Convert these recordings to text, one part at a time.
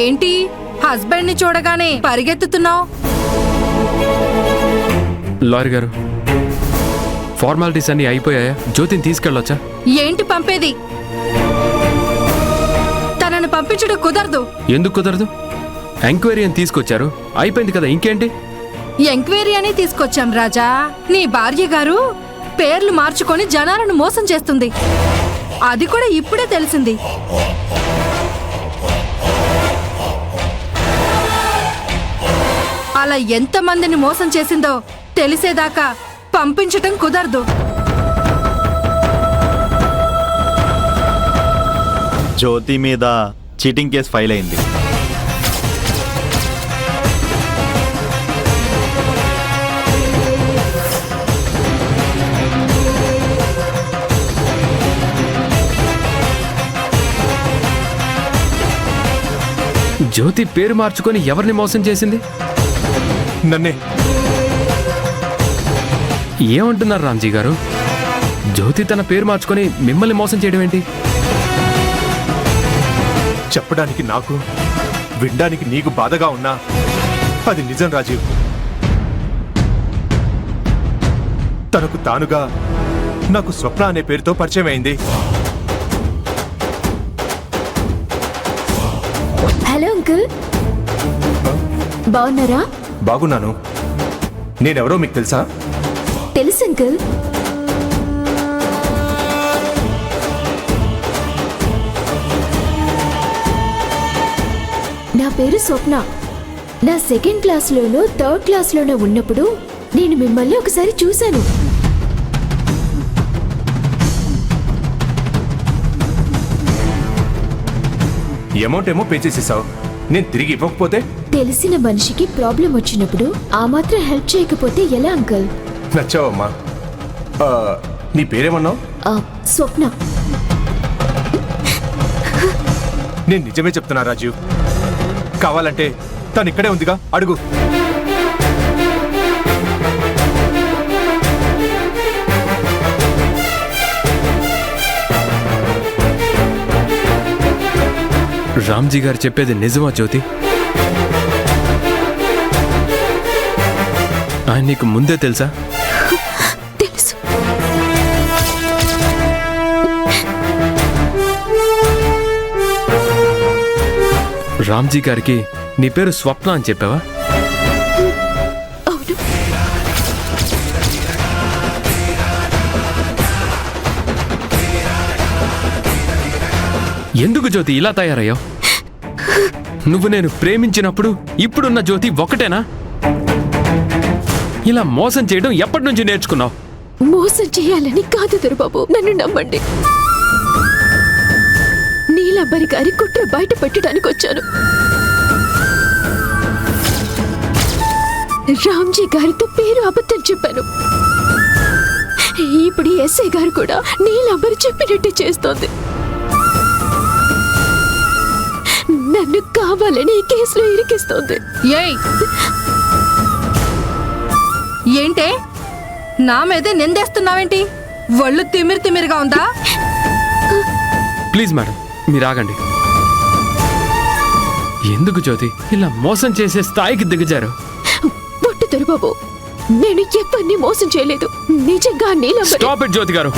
ఏంటి? హస్బెండ్ని చూడగానే పరిగెత్తుతున్నావు? లాయర్ గారు ఫార్మాలిటీస్ అన్నీ అయిపోయాయా? జ్యోతిని తీసుకెళ్ళొచ్చా? ఏంటి పంపేది? తనను పంపించడం కుదరదు. ఎందుకు కుదరదు? ఎంక్వైరీ అని తీసుకొచ్చారు. అయిపోయింది కదా ఇంకేంటి? ఎంక్వైరీ అని తీసుకొచ్చాం రాజా. నీ భార్య గారు పేర్లు మార్చుకొని జనాలను మోసం చేస్తుంది. అది కూడా ఇప్పుడే తెలిసింది. అలా ఎంతమందిని మోసం చేసిందో తెలిసేదాకా పంపించటం కుదరదు. జ్యోతి మీద చీటింగ్ కేసు ఫైల్ అయింది. జ్యోతి పేరు మార్చుకొని ఎవరిని మోసం చేసింది? నన్నే. ఏమంటున్నారు రామ్జీ గారు? జ్యోతి తన పేరు మార్చుకొని మిమ్మల్ని మోసం చేయడం ఏంటి? చెప్పడానికి నాకు వినడానికి నీకు బాధగా ఉన్నా అది నిజం రాజీవ్. తనకు తానుగా నాకు స్వప్న అనే పేరుతో పరిచయం అయింది. Hello uncle. బాగున్నారా? బాగున్నాను. నేనెవరో మీకు తెలుసా? తెలుసు అంకుల్. నా పేరు స్వప్న. నా సెకండ్ క్లాస్లోనూ థర్డ్ క్లాస్లోనూ ఉన్నప్పుడు నేను మిమ్మల్ని ఒకసారి చూశాను. అమౌంట్ ఏమో పే చేసేసావు. నేను తిరిగి ఇవ్వకపోతే తెలిసిన మనిషికి ప్రాబ్లం వచ్చినప్పుడు ఆ మాత్రం హెల్ప్ చేయకపోతే ఎలా అంకుల్ నచ్చావమ్మా. ఆ, నీ పేరేమన్నావు? ఆ, స్వప్న. నేను నిజమే చెప్తున్నా రాజీవ్ కావాలంటే తను ఇక్కడే ఉందిగా అడుగు. రామ్జీ గారు చెప్పేది నిజమా జ్యోతి? ఆయన నీకు ముందే తెలుసా? తెలుసు. రామ్జీ గారికి నీ పేరు స్వప్న అని చెప్పావా? అవును. ఎందుకు జ్యోతి ఇలా తయారయ్యావు? నువ్వు నేను ప్రేమించినప్పుడు ఇప్పుడున్న జ్యోతి ఒకటేనా? ఇలా మోసం చేయడం ఎప్పటి నుంచి నేర్చుకున్నావు? మోసం చేయాలని కాదు దొరబాబు నన్ను నమ్మండి. నీలబ్బరి గారి కుట్ర బయట పెట్టడానికి వచ్చాను. రామ్జీ గారితో పేరు అబద్ధం చెప్పాను. ఇప్పుడు ఎస్ఐ గారు కూడా నీలబ్బరి చెప్పినట్టే చేస్తోంది. నన్ను కావాలని ఈ కేసులో ఇరికిస్తోంది. ఏంటే? నా మీదే నిందేస్తున్నావేంటి? ఒళ్ళు తిమిరి తిమిరిగా ఉందా? ప్లీజ్ మేడం మీరు ఆగండి. ఎందుకు జ్యోతి? ఇలా మోసం చేసే స్థాయికి దిగజారు. పొట్టు దొరబాబు నేను ఎవరిని మోసం చేయలేదు. నిజంగా నీలబ్బరి స్టాప్ ఇట్ జ్యోతి గారు.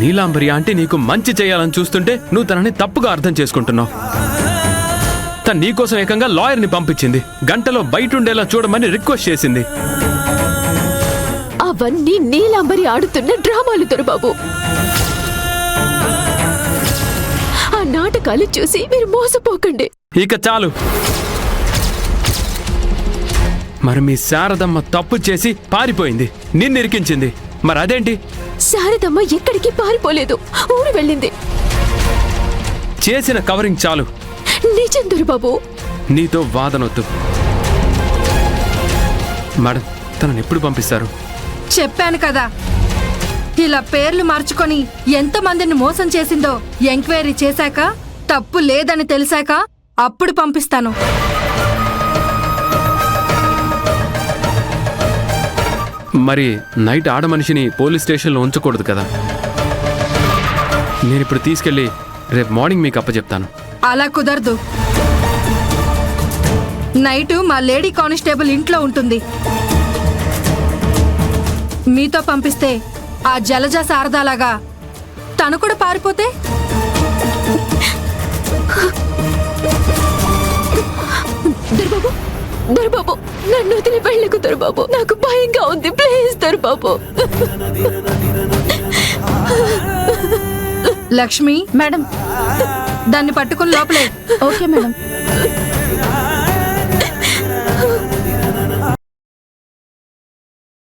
నీలాంబరి ఆంటీ నీకు మంచి చేయాలని చూస్తుంటే నువ్వు తనని తప్పుగా అర్థం చేసుకుంటున్నావు. తను నీకోసం ఏకంగా లాయర్ని పంపించింది. గంటలో బయట ఉండేలా చూడమని రిక్వెస్ట్ చేసింది. అవన్నీ నీలాంబరి ఆడుతున్న డ్రామాలు దొరబాబు. ఆ నాటకాలు చూసి మీరు మోసపోకండి. ఇక చాలు. మరి మీ శారదమ్మ తప్పు చేసి పారిపోయింది. నిన్నిరికించింది మరి అదేంటి? శారదమ్మ ఎక్కడికి పారిపోలేదు. ఊరు వెళ్ళింది. చేసిన కవరింగ్ చాలు. నిజం దొరబాబు. నీతో వాదనొద్దు. మేడం తనని ఎప్పుడు పంపిస్తారు? చెప్పాను కదా. ఇలా పేర్లు మార్చుకొని ఎంతమందిని మోసం చేసిందో ఎంక్వైరీ చేశాక తప్పు లేదని తెలిసాక అప్పుడు పంపిస్తాను. మరి నైట్ ఆడ మనిషిని పోలీస్ స్టేషన్లో ఉంచకూడదు కదా. నేను ఇప్పుడు తీసుకెళ్ళి రేపు మార్నింగ్ మీకు అప్పచెప్తాను. అలా కుదరదు. నైట్ మా లేడీ కానిస్టేబుల్ ఇంట్లో ఉంటుంది. మీతో పంపిస్తే ఆ జలజ శారదాలాగా తను కూడా పారిపోతే? దొరబాబు నన్ను వదిలి వెళ్ళకు దొరబాబు. నాకు భయంగా ఉంది. ప్లీజ్ దొరబాబు. లక్ష్మి మేడం దాన్ని పట్టుకుని లోపలే. Okay madam.